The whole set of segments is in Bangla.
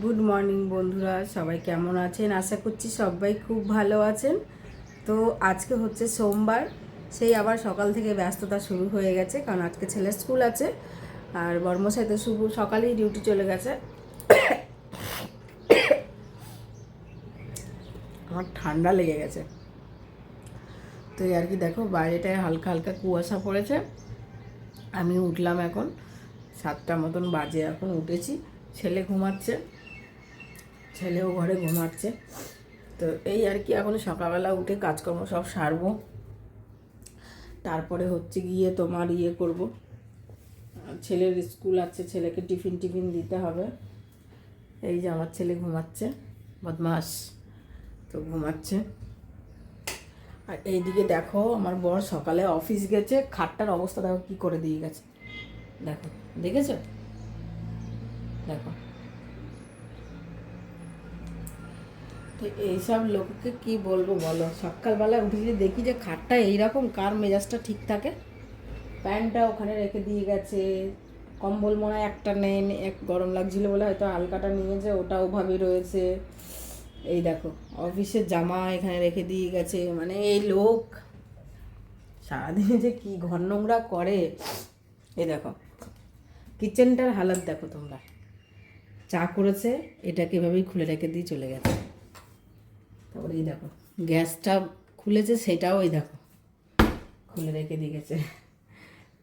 গুড মর্নিং বন্ধুরা। সবাই কেমন আছেন? আশা করছি সবাই খুব ভালো আছেন। তো আজকে হচ্ছে সোমবার, সেই আবার সকাল থেকে ব্যস্ততা শুরু হয়ে গেছে, কারণ আজকে ছেলের স্কুল আছে। আর বর্মশাই তো শুভ, সকালেই ডিউটি চলে গেছে। আমার ঠান্ডা লেগে গেছে। তো আর কি দেখো, বাইরেটায় হালকা হালকা কুয়াশা পড়েছে। আমি উঠলাম এখন, সাতটা মতন বাজে এখন উঠেছি। ছেলে ঘুমাচ্ছে। ছেলেও ঘরে ঘুমাচ্ছে। তো এই আর কি, এখন সকালবেলা উঠে কাজকর্ম সব সারবো। তারপরে হচ্ছে গিয়ে তোমার ইয়ে করব। ছেলের স্কুল আছে, ছেলেকে টিফিন টিফিন দিতে হবে। এই যে আমার ছেলে ঘুমাচ্ছে, বদমাস। তো ঘুমাচ্ছে। আর এইদিকে দেখো, আমার বর সকালে অফিস গেছে, খাটটার অবস্থা দেখো কী করে দিয়ে গেছে। দেখো, দেখেছ? দেখো। এইসব লোককে কি বলব বলো? সকালবেলা উঠে দেখি যে খাটটা এইরকম, কার মেজাজটা ঠিক থাকে? প্যান্টটা ওখানে রেখে দিয়ে গেছে। কম্বল মনে হয় একটা নেই এক গরম লাগছিল বলে হয়তো হালকাটা নিয়েছে ওটা ওভাবে রয়েছে। এই দেখো অফিসের জামা এখানে রেখে দিয়ে গেছে। মানে এই লোক, সারাদিনে যে কি ঘর নোংরা করে। এই দেখো, কিচেনটার হালাত দেখো তোমরা। চা করেছে, এটাকে এভাবেই খুলে রেখে দিয়ে চলে গেছে। তারপরে এই দেখো, গ্যাসটা খুলেছে সেটাও এই দেখো, খুলে রেখে দিয়ে গেছে।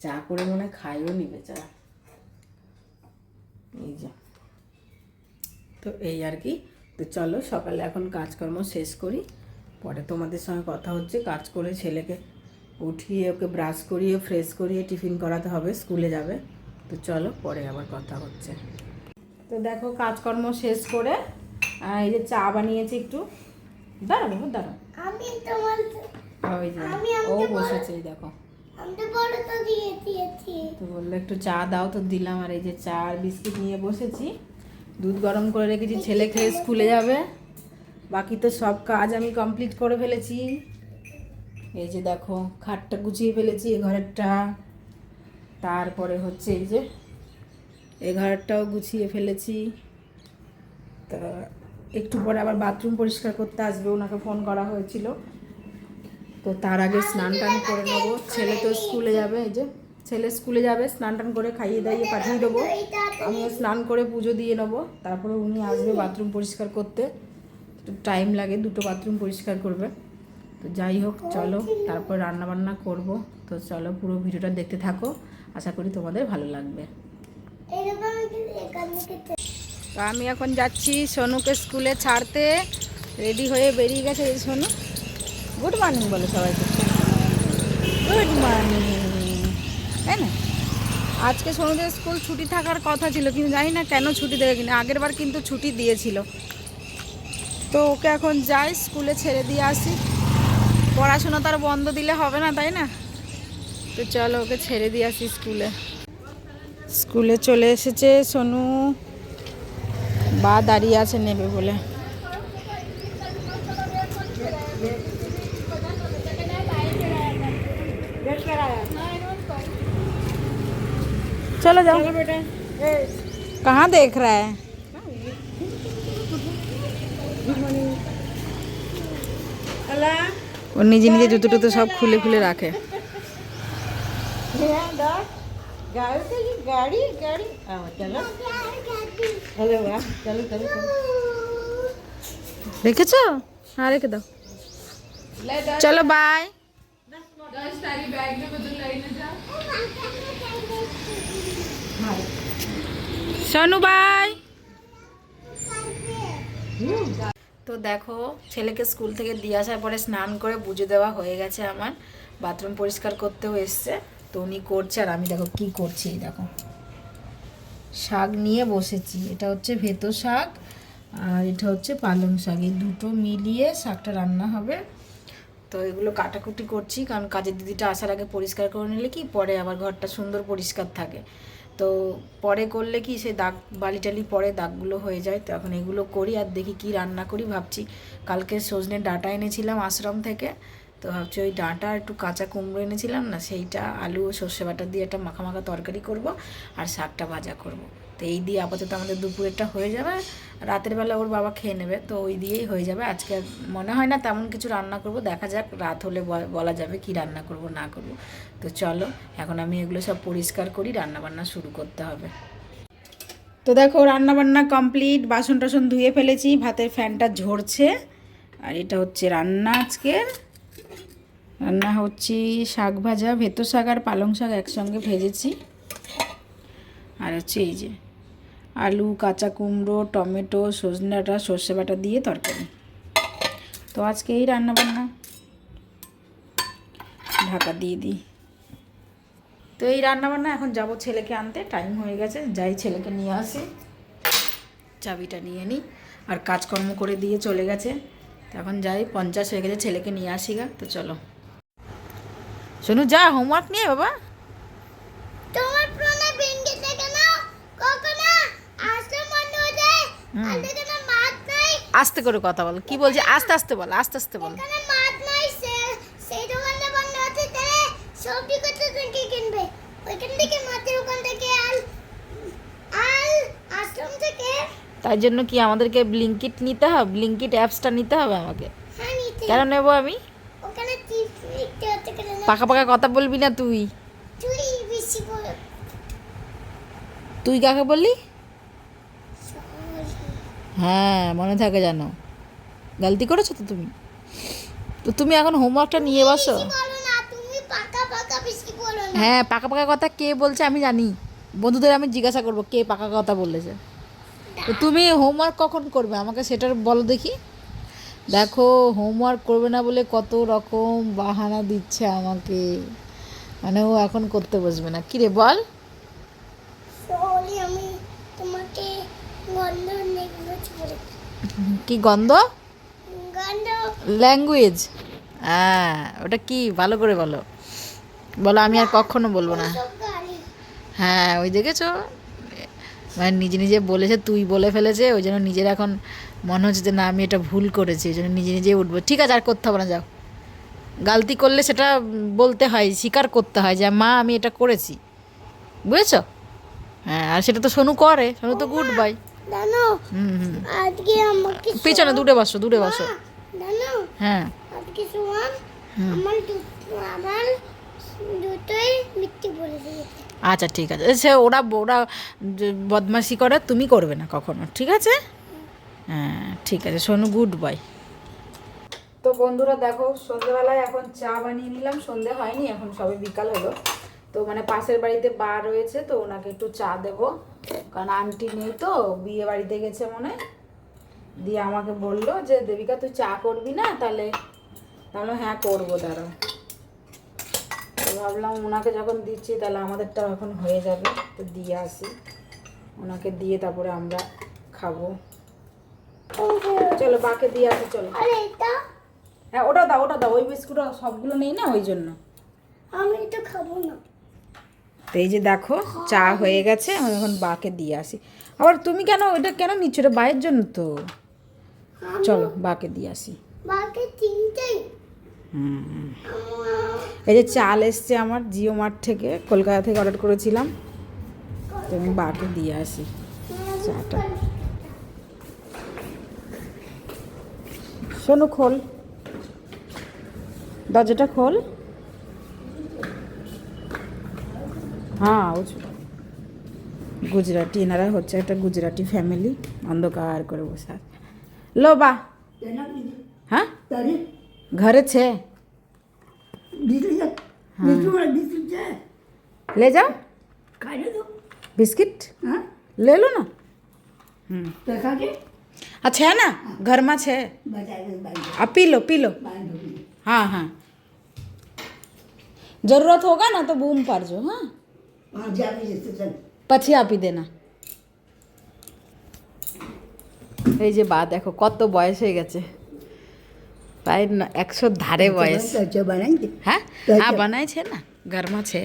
চা করে মনে খাইও নিবে চা এই যে। তো এই আর কি, তো চলো সকালে এখন কাজকর্ম শেষ করি। পরে তোমাদের সঙ্গে কথা হচ্ছে, কাজ করে ছেলেকে উঠিয়ে ওকে ব্রাশ করিয়ে, ফ্রেশ করিয়ে টিফিন করাতে হবে, স্কুলে যাবে। তো চলো পরে আবার কথা হচ্ছে। তো দেখো কাজকর্ম শেষ করে এই যে চা বানিয়েছি একটু। দাঁড়া বাবু দাঁড়া আমি তোমার ওই যে ও বসেছে এই দেখো। তো বলল একটু চা দাও তো দিলাম আর এই যে চা আর বিস্কিট নিয়ে বসেছি। দুধ গরম করে রেখেছি ছেলে খেয়ে স্কুলে যাবে। বাকি তো সব কাজ আমি কমপ্লিট করে ফেলেছি। এই যে দেখো খাটটা গুছিয়ে ফেলেছি এ ঘরেরটা। তারপরে হচ্ছে এই যে এ ঘরেরটাও গুছিয়ে ফেলেছি। তা একটু পরে আবার বাথরুম পরিষ্কার করতে আসবে, ওনাকে ফোন করা হয়েছিল। তো তার আগে স্নান টান করে নেব। ছেলে তো স্কুলে যাবে, এই যে ছেলে স্কুলে যাবে, স্নান টান করে খাইয়ে দাইয়ে পাঠিয়ে দেবো। আমিও স্নান করে পুজো দিয়ে নেব। তারপরে উনি আসবে বাথরুম পরিষ্কার করতে। একটু টাইম লাগে, দুটো বাথরুম পরিষ্কার করবে। তো যাই হোক, চলো, তারপর রান্না বান্না করব। তো চলো, পুরো ভিডিওটা দেখতে থাকো। আশা করি তোমাদের ভালো লাগবে এরকম কিন্তু এখান থেকে তো আমি এখন যাচ্ছি সোনুকে স্কুলে ছাড়তে। রেডি হয়ে বেরিয়ে গেছে এই সোনু। গুড মর্নিং বলো সবাইকে। গুড মর্নিং তাই না? আজকে সোনুদের স্কুল ছুটি থাকার কথা ছিল, কিন্তু জানি না কেন ছুটি দেবে কিনা। আগের বার কিন্তু ছুটি দিয়েছিল। তো ওকে এখন যাই, স্কুলে ছেড়ে দিয়ে আসি। পড়াশোনা তার বন্ধ দিলে হবে না, তাই না? তো চলো ওকে ছেড়ে দিয়ে আসি স্কুলে। স্কুলে চলে এসেছে সোনু। বা দাঁড়িয়ে আছে নেবে বলে चलो जाओ कहाँ देख रहा है ও নিজে নিজে জুতো টুতো সব খুলে রেখেছো? হ্যাঁ রেখে দাও। চলো বাই সোনু বাই তো দেখো ছেলেকে স্কুল থেকে দিয়ে আসার পরে স্নান করে পুজো দেওয়া হয়ে গেছে আমার। বাথরুম পরিষ্কার করতেও এসছে। তো উনি করছে আর আমি দেখো কি করছি, এই দেখো। শাক নিয়ে বসেছি, এটা হচ্ছে ভেতো শাক আর এটা হচ্ছে পালং শাক। এই দুটো মিলিয়ে শাকটা রান্না হবে। তো এগুলো কাটাকুটি করছি, কারণ কাজের দিদিটা আসার আগে পরিষ্কার করে নিলে কি, পরে আবার ঘরটা সুন্দর পরিষ্কার থাকে। তো পরে করলে কি সে দাগ বালি টালি পরে দাগগুলো হয়ে যায়। তো এখন এগুলো করি আর দেখি কি রান্না করি, ভাবছি। কালকে সজনে ডাঁটা এনেছিলাম আশ্রম থেকে। তো ভাবছি ওই ডাঁটা একটু কাঁচা কুমড়ো এনেছিলাম না, সেইটা, আলু ও সর্ষে বাটা দিয়ে একটা মাখা মাখা তরকারি করব আর শাকটা ভাজা করব। তো এই দিয়ে আপাতত আমাদের দুপুরেরটা হয়ে যাবে, রাতের বেলা ওর বাবা খেয়ে নেবে, তো ওই দিয়েই হয়ে যাবে। আজকে মনে হয় না তেমন কিছু রান্না করব, দেখা যাক রাত হলে বলা যাবে কি রান্না করব, না করব। তো চলো, এখন আমি এগুলো সব পরিষ্কার করি রান্না বান্না শুরু করতে হবে। তো দেখো রান্না বান্না কমপ্লিট বাসন টাসন ধুয়ে ফেলেছি, ভাতের ফ্যানটা ঝরছে, আর এটা হচ্ছে রান্না আজকের। রান্না হচ্ছে শাক ভাজা, ভেতর শাক আর পালং শাক একসঙ্গে ভেজেছি। আর হচ্ছে এই যে আলু, কাঁচা কুমড়ো, টমেটো, সজনে ডাঁটা, সর্ষে বাটা দিয়ে তরকারি। তো আজকে এই রান্না বান্না ঢাকা দিয়ে দিই। তো এই রান্না বান্না এখন যাব ছেলেকে আনতে টাইম হয়ে গেছে, যাই ছেলেকে নিয়ে আসি। চাবিটা নিয়ে নিই আর কাজকর্ম করে দিয়ে চলে গেছে। এখন যাই, পঞ্চাশ হয়ে গেছে, ছেলেকে নিয়ে আসি গা, তো চলো। শোনু যা হোমওয়ার্ক নিয়ে বাবা। তোমার প্রণয় ভেঙে থেকে না কখনো আসতে মন যায়? মাছ নাই। আস্তে করে কথা বল কি বলছি? আস্তে আস্তে বল আস্তে আস্তে বল। এখানে মাছ নাই সেই বন্ধ আছে তাহলে সবজি কত থেকে কিনবে? ওইখান থেকে মাছের ওখান থেকে আল আল আশ্রম থেকে? তাই জন্য কি আমাদেরকে ব্লিঙ্কিট নিতে হবে? ব্লিঙ্কিট অ্যাপসটা নিতে হবে আমাকে? হ্যাঁ নিতে কেন নেব আমি? পাকা পাকা কথা বলবি না তুই। তুই কাকে বললি? হ্যাঁ মনে থাকে জানো গালতি করেছ তো তুমি? তো তুমি এখন হোমওয়ার্কটা নিয়ে বসো। হ্যাঁ পাকা পাকা কথা কে বলছে আমি জানি। বন্ধুদের আমি জিজ্ঞাসা করব কে পাকা কথা বলেছে। তো তুমি হোমওয়ার্ক কখন করবে? আমাকে সেটা বলো দেখি। দেখো হোমওয়ার্ক করবে না বলে কত রকম বাহানা দিচ্ছে আমাকে। মানে ও এখন করতে বসবে না। কিরে বল। আমি তোমাকে গন্ধ কি গন্ধ? গন্ধ। ল্যাঙ্গুয়েজ হ্যাঁ ওটা কি? ভালো করে বলো। বলো আমি আর কখনো বলব না। হ্যাঁ ওই দেখেছ? মানে নিজে নিজে বলেছে তুই বলে ফেলেছে ওই জন্য নিজের এখন মনে হচ্ছে যে না আমি এটা ভুল করেছি ওই জন্য নিজে নিজে উঠবো। ঠিক আছে আর করতে হবে না যাও। গালতি করলে সেটা বলতে হয় স্বীকার করতে হয় যে মা আমি এটা করেছি। বুঝেছ? হ্যাঁ আর সেটা তো সোনু করে সোনু তো গুড বাই জানো হুম হুম। আজকে আমাকে পিছনে দূরে বসো দূরে বসো। হ্যাঁ। আমার দুটোই মিথ্যে আচ্ছা ঠিক আছে। সে ওরা ওরা যে বদমাশি করে, তুমি করবে না কখনো, ঠিক আছে? হ্যাঁ ঠিক আছে, সোনু গুড বাই তো বন্ধুরা দেখো, সন্ধ্যেবেলায় এখন চা বানিয়ে নিলাম, সন্ধে হয়নি, এখন সবে বিকাল হলো। তো মানে পাশের বাড়িতে বার রয়েছে, তো ওনাকে একটু চা দেবো। কারণ আন্টি নেই তো, বিয়ে বাড়িতে গেছে মনে। দিয়ে আমাকে বলল যে, দেবিকা, তুই চা করবি না? তাহলে তাহলে হ্যাঁ করব, দাঁড়াও। তো ভাবলাম ওনাকে যখন দিচ্ছি তাহলে আমাদেরটা এখন হয়ে যাবে। তো দিয়ে আসি। ওনাকে দিয়ে তারপরে আমরা খাব। চলো বাকে দিয়ে আসি চলো। হ্যাঁ ওটা দাও ওটা দাও। ওই বিস্কুট সবগুলো নেই না ওই জন্য? আমি এটা খাব না। তো এই যে দেখো চা হয়ে। গেছে আমি এখন বাকে দিয়ে আসি। আবার তুমি কেন ওইটা কেন নিচ্ছ? ওটা বায়ের জন্য তো। চলো বাকে দিয়ে আসি। বাকে তিনটেই। এই যে চাল এসছে আমার, জিও মার্ট থেকে, কলকাতা থেকে অর্ডার করেছিলাম। আমি বাকে দিয়ে আসি, চাটা। শোনো, খোল। দরজাটা খোল। হ্যাঁ গুজরাটি, এনারা হচ্ছে একটা গুজরাটি ফ্যামিলি অন্ধকার করে বসে আছে। লো, বা। হ্যাঁ? ঘরে ছে ले जाओ बिस्किट ले लो ना हम्म अच्छा है ना घर में छे अब पी लो पी लो हाँ हाँ जरूरत होगा ना तो बूम पर जो हाँ પછી આપી দেনা এই যে বা দেখো কত বয়স হয়ে গেছে સાઈડ એકસો ધારે વયસ. હા? હા બનાય છે ને. ઘરમાં છે.